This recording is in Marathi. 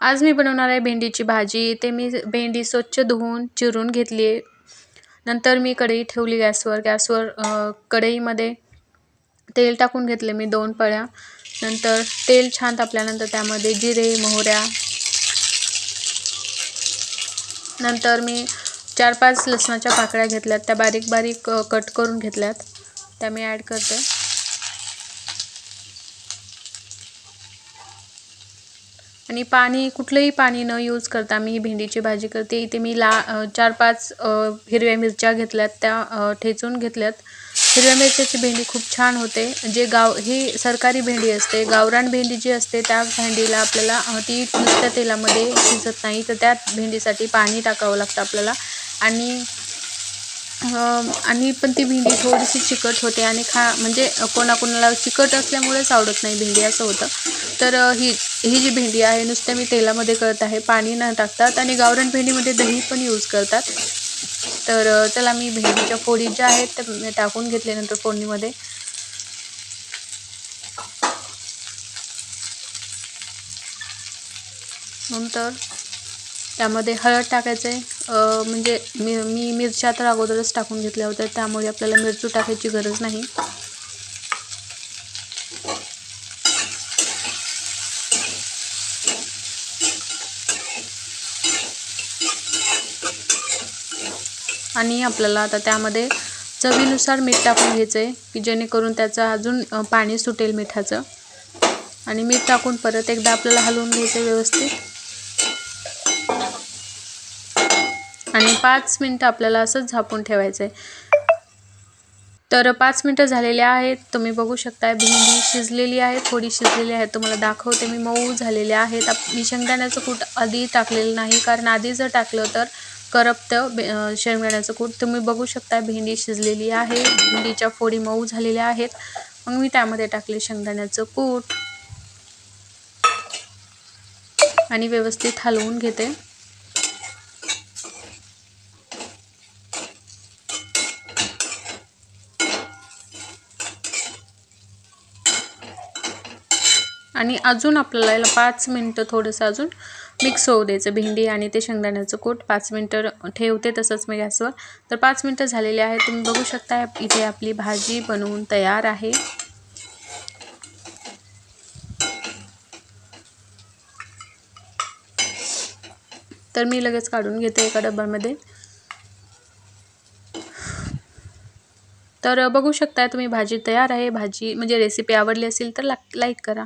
आज मी बनवणार आहे भेंडीची भाजी. ते मी भेंडी स्वच्छ धुवून चिरून घेतली आहे. नंतर मी कढई ठेवली गॅसवर. गॅसवर कढईमध्ये तेल टाकून घेतले मी दोन पळ्या. नंतर तेल छान तापल्यानंतर त्यामध्ये जिरे मोहऱ्या. नंतर मी चार पाच लसणाच्या पाकळ्या घेतल्यात. त्या बारीक बारीक कट करून घेतल्यात. त्या मी ॲड करते. आणि पाणी कुठलंही पाणी न यूज करता मी ही भेंडीची भाजी करते. इथे मी ला चार पाच हिरव्या मिरच्या घेतल्यात त्या ठेचून घेतल्यात. हिरव्या मिरच्याची भेंडी खूप छान होते. जे गाव ही सरकारी भेंडी असते. गावरान भेंडी जी असते त्या भेंडीला आपल्याला ती नुसत्या तेलामध्ये शिजत नाही. तर त्या भेंडीसाठी पाणी टाकावं लागतं आपल्याला. आणि आणि पण ती भेंडी थोडीशी चिकट होते आणि खा म्हणजे कोणाकोणाला चिकट असल्यामुळेच आवडत नाही भेंडी असं होतं. तर ही ही जी भेंडी आहे नुसते मी तेलामध्ये करत आहे. पाणी न टाकतात आणि गावरान भेंडीमध्ये दही पण यूज करतात. तर चला मी भेंडीच्या फोडी ज्या आहेत त्या टाकून घेतल्यानंतर फोडणीमध्ये. नंतर त्यामध्ये हळद टाकायचं आहे म्हणजे मी मी मिरच्या तर अगोदरच टाकून घेतल्या होत्या त्यामुळे आपल्याला मिरचू टाकायची गरज नाही. आणि आपल्याला आता त्यामध्ये चवीनुसार मीठ टाकून घ्यायचं आहे की जेणेकरून त्याचं अजून पाणी सुटेल मिठाचं. आणि मीठ टाकून परत एकदा आपल्याला हलवून घ्यायचं व्यवस्थित. आणि पाच मिनटं आपल्याला असंच झापून ठेवायचं आहे तर पाच मिनटं झालेले आहेत. तुम्ही बघू शकता भेंडी शिजलेली आहे थोडी शिजलेली आहे. तुम्हाला दाखवते मी मऊ झालेले आहेत. मी शेंगदाण्याचं कूट आधी टाकलेलं नाही कारण आधी जर टाकलं तर करपतं शेंगदाण्याचं कूट. तुम्ही बघू शकता भेंडी शिजलेली आहे. भेंडीच्या फोडी मऊ झालेल्या आहेत. मग मी त्यामध्ये टाकले शेंगदाण्याचं कूट. आणि व्यवस्थित हलवून घेते. आणि अजून आपल्याला याला पाच मिनटं थोडंसं अजून मिक्स होऊ द्यायचं. भेंडी आणि ते शेंगदाण्याचं कूट पाच मिनटं ठेवते तसंच मी गॅसवर. तर पाच मिनटं झालेली आहे तुम्ही बघू शकता इथे आपली भाजी बनवून तयार आहे. तर मी लगेच काढून घेते एका डब्यामध्ये. तर बघू शकता तुम्ही भाजी तयार आहे. भाजी म्हणजे रेसिपी आवडली असेल तर लाईक करा.